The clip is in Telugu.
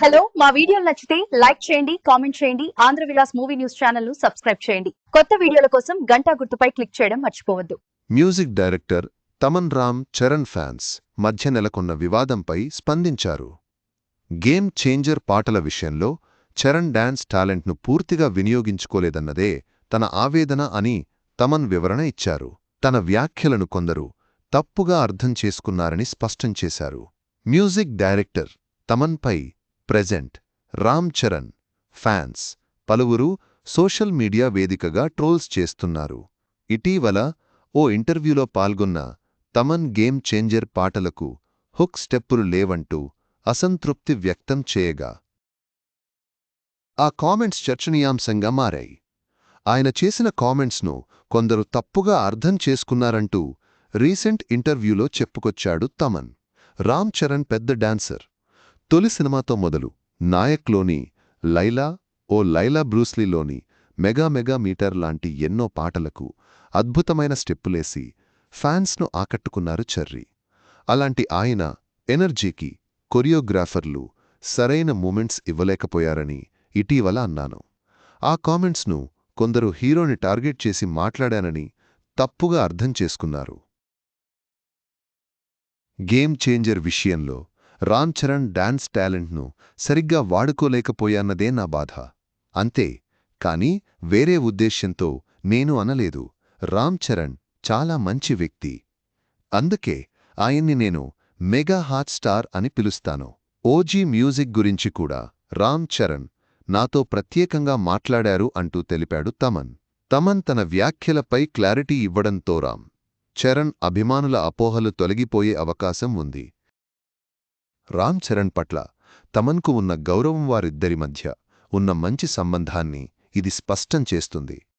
హలో మా వీడియోలు నచ్చితే లైక్ చేయండి కామెంట్ చేయండి ఆంధ్ర విలాస్ మూవీ న్యూస్ ఛానల్ను సబ్స్క్రైబ్ చేయండి. కొత్త వీడియోల కోసం గంటా గుర్తుపై క్లిక్ చేయడం మర్చిపోవద్దు. Music director Thaman Ram Charan fans మధ్య నెలకొన్న వివాదంపై స్పందించారు. గేమ్ చేంజర్ పాటల విషయంలో చరణ్ డాన్స్ టాలెంట్ను పూర్తిగా వినియోగించుకోలేదన్నదే తన ఆవేదన అని తమన్ వివరణ ఇచ్చారు. తన వ్యాఖ్యలను కొందరు తప్పుగా అర్థం చేసుకున్నారని స్పష్టం చేశారు. మ్యూజిక్ డైరెక్టర్ తమన్పై ప్రెజెంట్ రామ్ చరణ్ ఫ్యాన్స్ పలువురు సోషల్ మీడియా వేదికగా ట్రోల్స్ చేస్తున్నారు. ఇటీవల ఓ ఇంటర్వ్యూలో పాల్గొన్న తమన్ గేమ్ చేంజర్ పాటలకు హుక్ స్టెప్పులు లేవంటూ అసంతృప్తి వ్యక్తం చేయగా ఆ కామెంట్స్ చర్చనీయాంశంగా మారాయి. ఆయన చేసిన కామెంట్స్ను కొందరు తప్పుగా అర్థం చేసుకున్నారంటూ రీసెంట్ ఇంటర్వ్యూలో చెప్పుకొచ్చాడు తమన్. రామ్ చరణ్ పెద్ద డాన్సర్ తొలి సినిమాతో మొదలు నాయక్లోని లైలా ఓ లైలా బ్రూస్లీలోని మెగా మెగా మీటర్ లాంటి ఎన్నో పాటలకు అద్భుతమైన స్టెప్పులేసి ఫ్యాన్స్ను ఆకట్టుకున్నారు చర్రి. అలాంటి ఆయన ఎనర్జీకి కొరియోగ్రాఫర్లు సరైన మూమెంట్స్ ఇవ్వలేకపోయారని ఇటీవల అన్నాను. ఆ కామెంట్స్ను కొందరు హీరోని టార్గెట్ చేసి మాట్లాడానని తప్పుగా అర్థం చేసుకున్నారు. గేమ్ చేంజర్ విషయంలో రామ్ చరణ్ డాన్స్ టాలెంట్ను సరిగ్గా వాడుకోలేకపోయాన్నదే నా బాధ. అంతే కాని వేరే ఉద్దేశ్యంతో నేను అనలేదు. రామ్ చరణ్ చాలా మంచి వ్యక్తి. అందుకే ఆయన్ని నేను మెగా హాట్ స్టార్ అని పిలుస్తాను. ఓజీ మ్యూజిక్ గురించి కూడా రామ్ చరణ్ నాతో ప్రత్యేకంగా మాట్లాడారు అంటూ తెలిపాడు తమన్. తమన్ తన వ్యాఖ్యలపై క్లారిటీ ఇవ్వడంతో రామ్ చరణ్ అభిమానుల అపోహలు తొలగిపోయే అవకాశం ఉంది. రామ్ చరణ్ పట్ల తమన్కు ఉన్న గౌరవం వారిద్దరి మధ్య ఉన్న మంచి సంబంధాన్ని ఇది స్పష్టం చేస్తుంది.